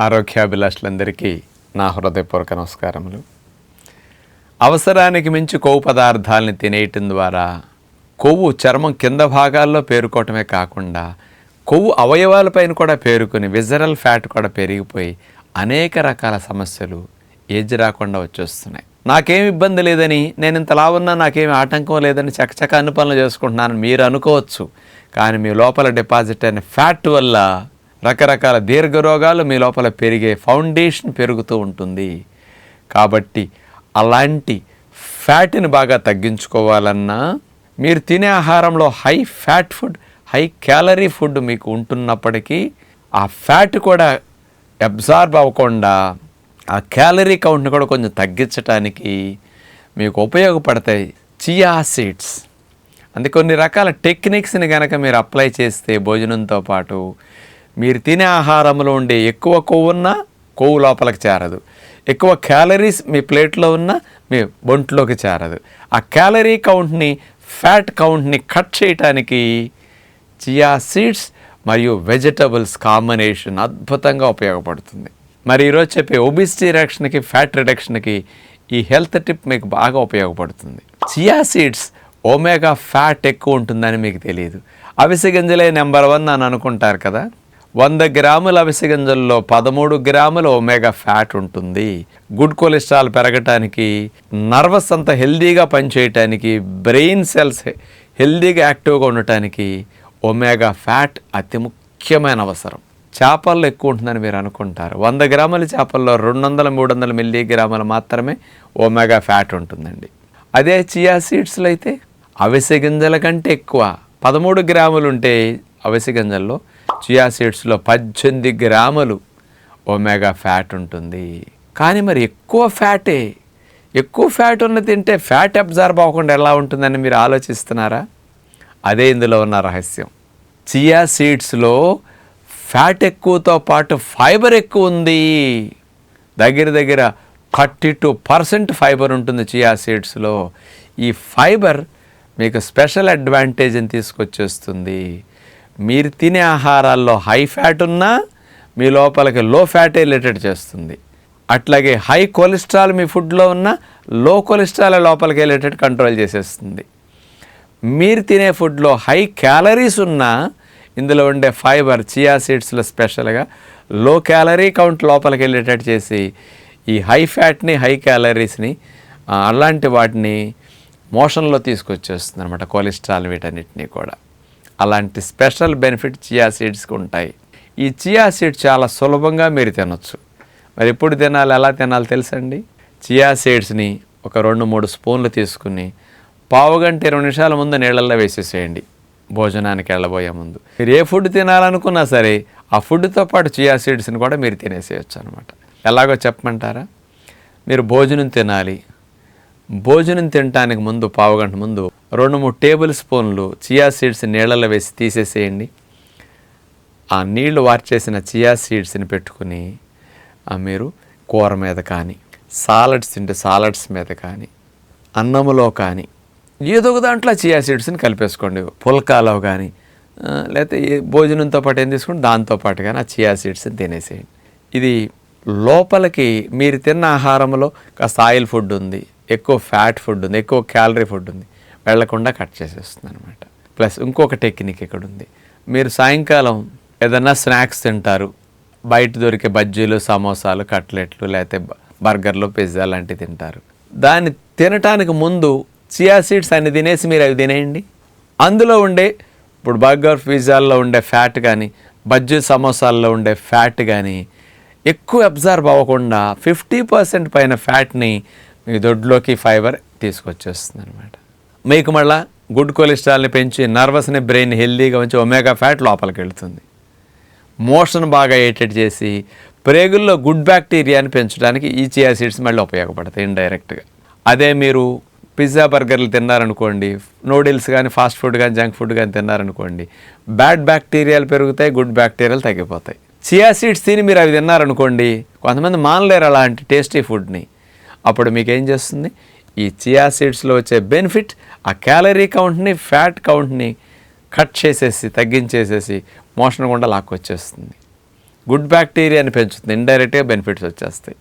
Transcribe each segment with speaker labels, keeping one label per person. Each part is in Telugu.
Speaker 1: ఆరోగ్యాభిలాషులందరికీ నా హృదయపూర్వక నమస్కారములు. అవసరానికి మించి కొవ్వు పదార్థాలని తినేయటం ద్వారా కొవ్వు చర్మం కింద భాగాల్లో పేరుకోవటమే కాకుండా కొవ్వు అవయవాలపైన కూడా పేరుకుని విజరల్ ఫ్యాట్ కూడా పెరిగిపోయి అనేక రకాల సమస్యలు ఏజ్ రాకుండా వచ్చేస్తున్నాయి. నాకేం ఇబ్బంది లేదని నేను ఇంతలా ఉన్నా నాకేమి ఆటంకం లేదని చకచక అన్ని పనులు చేసుకుంటున్నాను మీరు అనుకోవచ్చు. కానీ మీ లోపల డిపాజిట్ అయిన ఫ్యాట్ వల్ల రకరకాల దీర్ఘ రోగాలు మీ లోపల పెరిగే ఫౌండేషన్ పెరుగుతూ ఉంటుంది. కాబట్టి అలాంటి ఫ్యాట్ని బాగా తగ్గించుకోవాలన్నా మీరు తినే ఆహారంలో high fat food high calorie food మీకు ఉంటున్నప్పటికీ ఆ ఫ్యాట్ కూడా అబ్జార్బ్ అవ్వకుండా ఆ క్యాలరీ కౌంట్ని కూడా కొంచెం తగ్గించడానికి మీకు ఉపయోగపడతాయి చియా సీడ్స్. అందుకే కొన్ని రకాల టెక్నిక్స్ని కనుక మీరు అప్లై చేస్తే భోజనంతో పాటు మీరు తినే ఆహారంలో ఉండే ఎక్కువ కొవ్వు ఉన్నా కొవ్వు లోపలికి చేరదు. ఎక్కువ క్యాలరీస్ మీ ప్లేట్లో ఉన్న మీ బొంట్లోకి చేరదు. ఆ క్యాలరీ కౌంట్ని ఫ్యాట్ కౌంట్ని కట్ చేయటానికి చియా సీడ్స్ మరియు వెజిటబుల్స్ కాంబినేషన్ అద్భుతంగా ఉపయోగపడుతుంది. మరి ఈరోజు చెప్పే ఒబిసిటీ రిడక్షన్కి ఫ్యాట్ రిడక్షన్కి ఈ హెల్త్ టిప్ మీకు బాగా ఉపయోగపడుతుంది. చియా సీడ్స్ ఒమేగా ఫ్యాట్ ఎక్కువ ఉంటుందని మీకు తెలియదు. అవిసె గింజలే నెంబర్ వన్ అని అనుకుంటారు కదా? వంద గ్రాముల అవిసె గింజల్లో పదమూడు గ్రాముల ఒమేగా ఫ్యాట్ ఉంటుంది. గుడ్ కొలెస్ట్రాల్ పెరగటానికి నర్వస్ అంతా హెల్దీగా పనిచేయటానికి బ్రెయిన్ సెల్స్ హెల్దీగా యాక్టివ్గా ఉండటానికి ఒమేగా ఫ్యాట్ అతి ముఖ్యమైన అవసరం. చేపల్లో ఎక్కువ ఉంటుందని మీరు అనుకుంటారు. వంద గ్రాముల చేపల్లో రెండు వందల మూడు వందల మిల్లీ గ్రాములు మాత్రమే ఒమేగా ఫ్యాట్ ఉంటుందండి. అదే చియా సీడ్స్లో అయితే అవిసె గింజల కంటే ఎక్కువ. పదమూడు గ్రాములు ఉంటే అవిసె గింజల్లో చియా సీడ్స్లో పద్దెనిమిది గ్రాములు ఒమేగా ఫ్యాట్ ఉంటుంది. కానీ మరి ఎక్కువ ఫ్యాటే? ఎక్కువ ఫ్యాట్ ఉన్న తింటే ఫ్యాట్ అబ్జార్బ్ అవ్వకుండా ఎలా ఉంటుందని మీరు ఆలోచిస్తున్నారా? అదే ఇందులో ఉన్న రహస్యం. చియా సీడ్స్లో ఫ్యాట్ ఎక్కువతో పాటు ఫైబర్ ఎక్కువ ఉంది. దగ్గర దగ్గర థర్టీ టూ పర్సెంట్ ఫైబర్ ఉంటుంది చియా సీడ్స్లో. ఈ ఫైబర్ మీకు స్పెషల్ అడ్వాంటేజ్ని తీసుకొచ్చేస్తుంది. మీరు తినే ఆహారాల్లో హై ఫ్యాట్ ఉన్నా మీ లోపలికి లో ఫ్యాట్ రిలేటెడ్ చేస్తుంది. అట్లాగే హై కొలెస్ట్రాల్ మీ ఫుడ్లో ఉన్న లో కొలెస్ట్రాల్ లోపలికి వెళ్ళేటట్టు కంట్రోల్ చేసేస్తుంది. మీరు తినే ఫుడ్లో హై క్యాలరీస్ ఉన్నా ఇందులో ఉండే ఫైబర్ చియా సీడ్స్లో స్పెషల్గా లో క్యాలరీ కౌంట్ లోపలికి వెళ్ళేటట్టు చేసి ఈ హై ఫ్యాట్ని హై క్యాలరీస్ని అలాంటి వాటిని మోషన్లో తీసుకొచ్చేస్తుంది అనమాట కొలెస్ట్రాల్ వీటన్నిటిని కూడా. అలాంటి స్పెషల్ బెనిఫిట్ చియా సీడ్స్కి ఉంటాయి. ఈ చియా సీడ్స్ చాలా సులభంగా మీరు తినొచ్చు. మరి ఎప్పుడు తినాలి ఎలా తినాలి తెలుసండి? చియా సీడ్స్ని ఒక రెండు మూడు స్పూన్లు తీసుకుని పావు గంట ఇరవై నిమిషాల ముందు నీళ్ళల్లో వేసేసేయండి. భోజనానికి వెళ్ళబోయే ముందు. మీరు ఏ ఫుడ్ తినాలనుకున్నా సరే ఆ ఫుడ్తో పాటు చియా సీడ్స్ని కూడా మీరు తినేసేయచ్చు అనమాట ఎలాగో చెప్పమంటారా? మీరు భోజనం తినాలి. భోజనం తినటానికి ముందు పావు గంట ముందు రెండు మూడు టేబుల్ స్పూన్లు చియా సీడ్స్ నీళ్ళలో వేసి తీసేసేయండి. ఆ నీళ్ళు వార్చేసిన చియా సీడ్స్ని పెట్టుకుని మీరు కూర మీద కానీ సాలడ్స్ తింటే సాలడ్స్ మీద కానీ అన్నములో కానీ ఏదో ఒక దాంట్లో చియా సీడ్స్ని కలిపేసుకోండి. పుల్కాలో కానీ లేకపోతే భోజనంతో పాటు ఏం తీసుకుంటే దాంతో పాటు కానీ ఆ చియా సీడ్స్ని తినేసేయండి. ఇది లోపలికి మీరు తిన్న ఆహారంలో కాస్త ఆయిల్ ఫుడ్ ఉంది ఎక్కువ ఫ్యాట్ ఫుడ్ ఉంది ఎక్కువ క్యాలరీ ఫుడ్ ఉంది. వెళ్ళకుండా కట్ చేసేస్తుంది అనమాట ప్లస్ ఇంకొక టెక్నిక్ ఇక్కడ ఉంది మీరు సాయంకాలం ఏదన్నా స్నాక్స్ తింటారు. బయట దొరికే బజ్జీలు సమోసాలు కట్లెట్లు లేకపోతే బ- బర్గర్లు పిజ్జా లాంటివి తింటారు. దాన్ని తినటానికి ముందు చియా సీడ్స్ అన్ని తినేసి మీరు అవి తినేయండి. అందులో ఉండే ఇప్పుడు బర్గర్ పిజ్జాల్లో ఉండే ఫ్యాట్ కానీ బజ్జీ సమోసాల్లో ఉండే ఫ్యాట్ కానీ ఎక్కువ అబ్జర్వ్ అవ్వకుండా ఫిఫ్టీ పర్సెంట్ పైన ఫ్యాట్ని మీ దొడ్లోకి ఫైబర్ తీసుకొచ్చేస్తుంది అనమాట మీకు మళ్ళా గుడ్ కొలెస్ట్రాల్ని పెంచి నర్వస్ని బ్రెయిన్ హెల్దీగా ఉంచి ఒమేగా ఫ్యాట్ లోపలికి వెళుతుంది. మోషన్ బాగా అయ్యేటట్టు చేసి ప్రేగుల్లో గుడ్ బ్యాక్టీరియాని పెంచడానికి ఈ చియా సీడ్స్ మళ్ళీ ఉపయోగపడతాయి ఇండైరెక్ట్గా. అదే మీరు పిజ్జా బర్గర్లు తిన్నారనుకోండి నూడిల్స్ కానీ ఫాస్ట్ ఫుడ్ కానీ జంక్ ఫుడ్ కానీ తిన్నారనుకోండి బ్యాడ్ బ్యాక్టీరియాలు పెరుగుతాయి గుడ్ బ్యాక్టీరియాలు తగ్గిపోతాయి. చియా సీడ్స్ తిని మీరు అవి తిన్నారనుకోండి కొంతమంది మానలేరు అలాంటి టేస్టీ ఫుడ్ని. అప్పుడు మీకు ఏం చేస్తుంది? ఈ చియా సీడ్స్లో వచ్చే బెనిఫిట్ ఆ క్యాలరీ కౌంట్ని ఫ్యాట్ కౌంట్ని కట్ చేసేసి తగ్గించేసేసి మోషన్ గుండా లాక్కొచ్చేస్తుంది. గుడ్ బ్యాక్టీరియాని పెంచుతుంది. ఇండైరెక్ట్గా బెనిఫిట్స్ వచ్చేస్తాయి.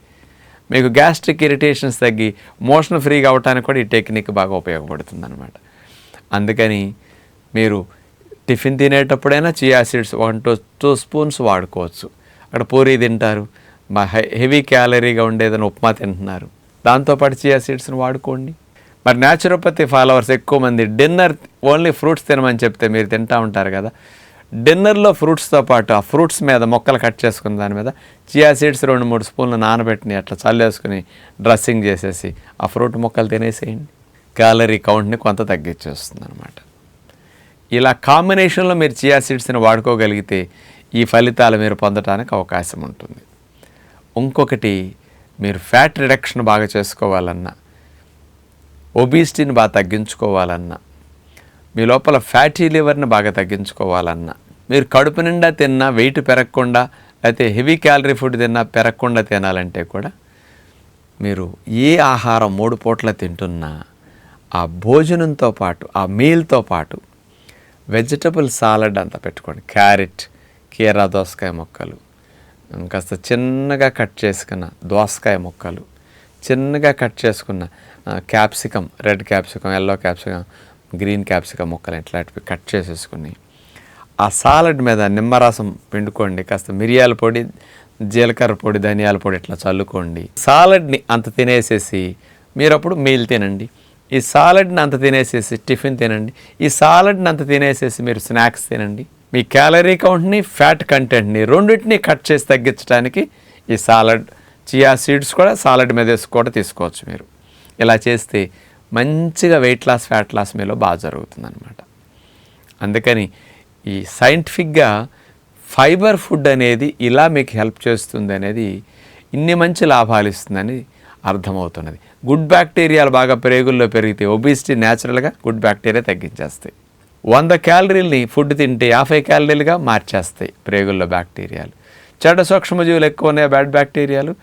Speaker 1: మీకు గ్యాస్ట్రిక్ ఇరిటేషన్స్ తగ్గి మోషన్ ఫ్రీగా అవడానికి కూడా ఈ టెక్నిక్ బాగా ఉపయోగపడుతుంది అనమాట అందుకని మీరు tiffin తినేటప్పుడైనా chia seeds one two two spoons వాడుకోవచ్చు. అక్కడ పూరి తింటారు. మా హెవీ క్యాలరీగా ఉండేదని ఉప్మా తింటున్నారు. దాంతోపాటు చియా సీడ్స్ని వాడుకోండి. మరి న్యాచురోపతి ఫాలోవర్స్ ఎక్కువ మంది డిన్నర్ ఓన్లీ ఫ్రూట్స్ తినమని చెప్తే మీరు తింటా ఉంటారు కదా. డిన్నర్లో ఫ్రూట్స్తో పాటు ఆ ఫ్రూట్స్ మీద మొక్కలు కట్ చేసుకున్న దాని మీద చియా సీడ్స్ రెండు మూడు స్పూన్లు నానబెట్టిని అట్లా చల్లేసుకుని డ్రెస్సింగ్ చేసేసి ఆ ఫ్రూట్ మొక్కలు తినేసేయండి. క్యాలరీ కౌంట్ని కొంత తగ్గించేస్తుంది అనమాట ఇలా కాంబినేషన్లో మీరు చియా సీడ్స్ని వాడుకోగలిగితే ఈ ఫలితాలు మీరు పొందడానికి అవకాశం ఉంటుంది. ఇంకొకటి మీరు ఫ్యాట్ రిడక్షన్ బాగా చేసుకోవాలన్నా ఒబీసిటీని బాగా తగ్గించుకోవాలన్నా మీ లోపల ఫ్యాటీ లివర్ని బాగా తగ్గించుకోవాలన్నా మీరు కడుపు నిండా తిన్నా వెయిట్ పెరగకుండా లేకపోతే హెవీ క్యాలరీ ఫుడ్ తిన్నా పెరగకుండా తినాలంటే కూడా మీరు ఏ ఆహారం మూడు పూట్ల తింటున్నా ఆ భోజనంతో పాటు ఆ మీల్తో పాటు వెజిటబుల్ సాలడ్ అంతా పెట్టుకోండి. క్యారెట్ కీరా దోసకాయ మొక్కలు కాస్త చిన్నగా కట్ చేసుకున్న దోసకాయ ముక్కలు చిన్నగా కట్ చేసుకున్న capsicum red capsicum yellow capsicum green capsicum ముక్కలు ఇట్లాంటివి కట్ చేసేసుకుని ఆ సాలడ్ మీద నిమ్మరసం పిండుకోండి. కాస్త మిరియాల పొడి జీలకర్ర పొడి ధనియాల పొడి ఇట్లా చల్లుకోండి. సాలడ్ని అంత తినేసేసి మీరు అప్పుడు మీల్ తినండి. ఈ సాలడ్ని అంత తినేసేసి టిఫిన్ తినండి. ఈ సాలడ్ని అంత తినేసేసి మీరు స్నాక్స్ తినండి. మీ క్యాలరీ కౌంట్ని ఫ్యాట్ కంటెంట్ని రెండింటిని కట్ చేసి తగ్గించడానికి ఈ సాలడ్ చియా సీడ్స్ కూడా సాలడ్ మీద వేసి కూడా తీసుకోవచ్చు మీరు. ఇలా చేస్తే మంచిగా వెయిట్ లాస్ ఫ్యాట్ లాస్ మీలో బాగా జరుగుతుంది అనమాట అందుకని ఈ సైంటిఫిక్గా ఫైబర్ ఫుడ్ అనేది ఇలా మీకు హెల్ప్ చేస్తుంది అనేది ఇన్ని మంచి లాభాలు ఇస్తుందని అర్థమవుతున్నది. గుడ్ బ్యాక్టీరియాలు బాగా ప్రేగుల్లో పెరిగితే ఒబిసిటీ న్యాచురల్గా గుడ్ బ్యాక్టీరియా తగ్గించేస్తాయి. వంద క్యాలరీల్ని ఫుడ్ తింటే యాభై క్యాలరీలుగా మార్చేస్తాయి ప్రేగుల్లో బ్యాక్టీరియాలు చెడ్డ సూక్ష్మజీవులు ఎక్కువ ఉన్నాయి బ్యాడ్ బ్యాక్టీరియాలు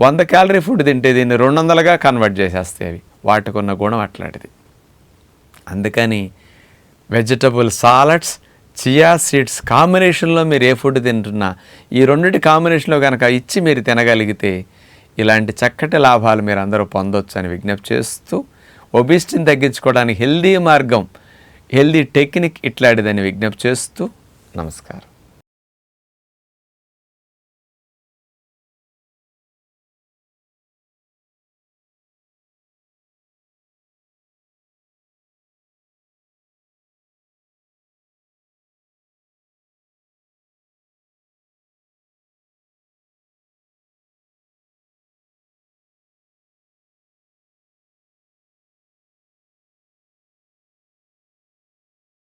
Speaker 1: వంద క్యాలరీ ఫుడ్ తింటే దీన్ని రెండు వందలుగా కన్వర్ట్ చేసేస్తాయి అవి. వాటికి ఉన్న గుణం అట్లాంటిది. అందుకని వెజిటబుల్ సాలడ్స్ చియా సీడ్స్ కాంబినేషన్లో మీరు ఏ ఫుడ్ తింటున్నా ఈ రెండింటి కాంబినేషన్లో కనుక ఇచ్చి మీరు తినగలిగితే ఇలాంటి చక్కటి లాభాలు మీరు అందరూ పొందొచ్చు అని విజ్ఞప్తి చేస్తూ ఒబిస్టిని తగ్గించుకోవడానికి హెల్దీ మార్గం హెల్దీ టెక్నిక్ ఇట్లాంటిదని విజ్ఞప్తి చేస్తూ నమస్కారం.